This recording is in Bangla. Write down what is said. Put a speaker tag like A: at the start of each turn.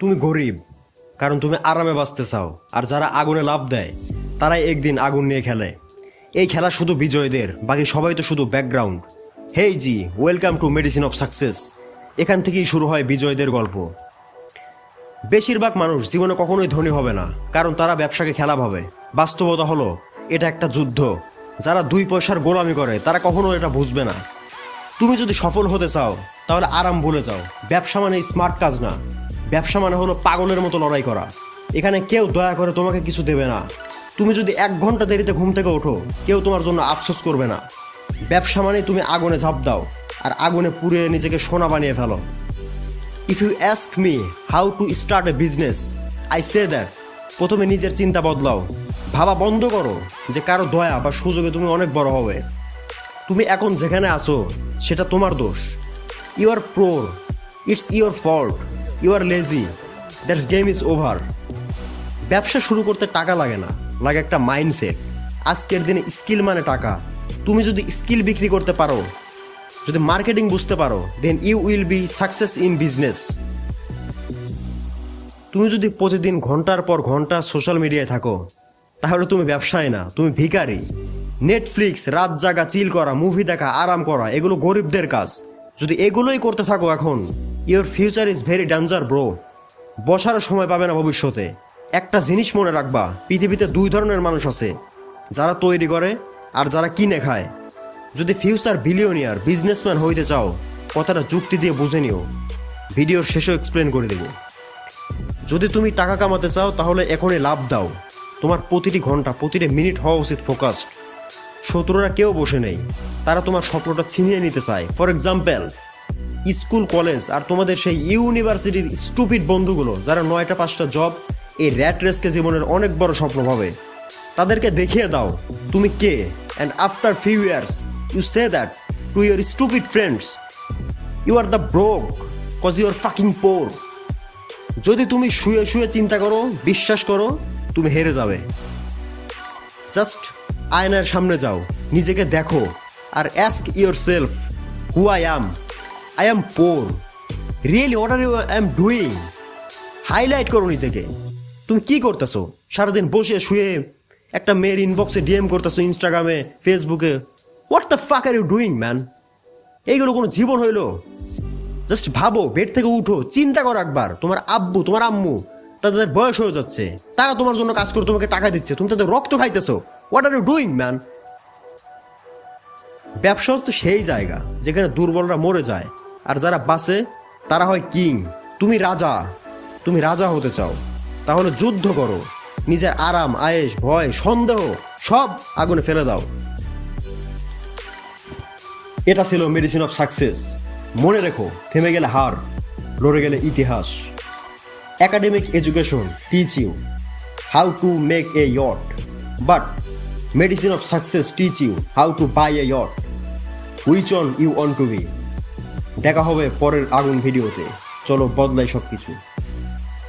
A: তুমি গরিব, কারণ তুমি আরামে বাঁচতে চাও। আর যারা আগুনে লাভ দেয়, তারাই একদিন আগুন নিয়ে খেলে। এই খেলা শুধু বিজয়ীদের, বাকি সবাই তো শুধু background hey G welcome to medicine of success এখান থেকেই শুরু হয় বিজয়ীদের গল্প। বেশিরভাগ মানুষ জীবনে কখনোই ধনী হবে না, কারণ তারা ব্যবসাকে খেলা ভাবে বাস্তবতা হলো, এটা একটা যুদ্ধ। যারা দুই পয়সার গোলামি করে, তারা কখনো এটা বুঝবে না। তুমি যদি সফল হতে চাও, তাহলে আরাম ভুলে যাও। ব্যবসা মানে স্মার্ট কাজ না। ব্যবসা মানে হলো পাগলের মতো লড়াই করা। এখানে কেউ দয়া করে তোমাকে কিছু দেবে না। তুমি যদি এক ঘণ্টা দেরিতে ঘুম থেকে ওঠো, কেউ তোমার জন্য আফসোস করবে না। ব্যবসা মানে তুমি আগুনে ঝাঁপ দাও, আর আগুনে পুড়ে নিজেকে সোনা বানিয়ে ফেলো। If you ask me how to start a business I say that প্রথমে নিজের চিন্তা বদলাও। ভাবা বন্ধ করো যে কারও দয়া বা সুযোগে তুমি অনেক বড় হবে। তুমি এখন যেখানে আছো, সেটা তোমার দোষ। You are poor it's your fault you are lazy that's game is over ব্যবসা শুরু করতে টাকা লাগে না, লাগে একটা মাইন্ডসেট আজকের দিনে স্কিল মানে টাকা। তুমি যদি স্কিল বিক্রি করতে পারো, যদি মার্কেটিং বুঝতে পারো then you will be success in business তুমি যদি প্রতিদিন ঘণ্টার পর ঘণ্টা সোশ্যাল মিডিয়ায় থাকো, তাহলে তুমি ব্যবসায় না, তুমি ভিখারি। নেটফ্লিক্স রাত জাগা চিল করা মুভি দেখা, আরাম করা, এগুলো গরিবদের কাজ। যদি এগুলোই করতে থাকো এখন your future is very danger bro বসারও সময় পাবে না ভবিষ্যতে। একটা জিনিস মনে রাখবা, পৃথিবীতে দুই ধরনের মানুষ আছে, যারা তৈরি করে আর যারা কিনে খায়। যদি ফিউচার বিলিয়নিয়ার বিজনেসম্যান হইতে চাও, কথাটা যুক্তি দিয়ে বুঝে নিও। ভিডিওর শেষেও এক্সপ্লেন করে দেব। যদি তুমি টাকা কামাতে চাও, তাহলে এখনই লাভ দাও। তোমার প্রতিটি ঘণ্টা, প্রতিটি মিনিট হওয়া উচিত ফোকাসড শত্রুরা কেউ বসে নেই। তারা তোমার স্বপ্নটা ছিনিয়ে নিতে চায়। ফর এক্সাম্পল স্কুল, কলেজ আর তোমাদের সেই ইউনিভার্সিটির স্টুপিড বন্ধুগুলো যারা নয়টা, পাঁচটা জব এই র্যাট রেসকে জীবনের অনেক বড় স্বপ্ন ভাবে, তাদেরকে দেখিয়ে দাও তুমি কে। And after few years you say that to your stupid friends you are the broke cause you are fucking poor যদি তুমি শুয়ে শুয়ে চিন্তা করো, বিশ্বাস করো, তুমি হেরে যাবে। জাস্ট আয়নার সামনে যাও, নিজেকে দেখো আর ask yourself who I am I am poor really what are you I am doing highlight করো নিজেকে। তুমি কি করতেছো? সারাদিন বসে শুয়ে একটা মেয়ের ইনবক্সে ডিএম করতেছো ইনস্টাগ্রামে ফেসবুকে what the fuck R you doing man এইগুলো কোনো জীবন হইল? জাস্ট ভাবো বেড থেকে উঠো, চিন্তা করো একবার। তোমার আব্বু, তোমার আম্মু, তাদের বয়স হয়ে যাচ্ছে। তারা তোমার জন্য কাজ করে তোমাকে টাকা দিচ্ছে। তুমি তাদের রক্ত খাইতেছো। What are you doing man ব্যবসা হচ্ছে সেই জায়গা যেখানে দুর্বলরা মরে যায়। আর যারা বাঁচে তারা হয় কিং। তুমি রাজা। তুমি রাজা হতে চাও। তাহলে যুদ্ধ করো। নিজের আরাম আয়েস ভয়, সন্দেহ সব আগুনে ফেলে দাও। এটা ছিল মেডিসিন অফ সাকসেস। মনে রেখো, থেমে গেলে হার, লড়ে গেলে ইতিহাস। Academic education, teach. You how to make a yacht. But medicine of success teach you how to buy a yacht. Which one you want to be? দেখা হবে পরের আগুন ভিডিওতে। চলো বদলাই সব কিছু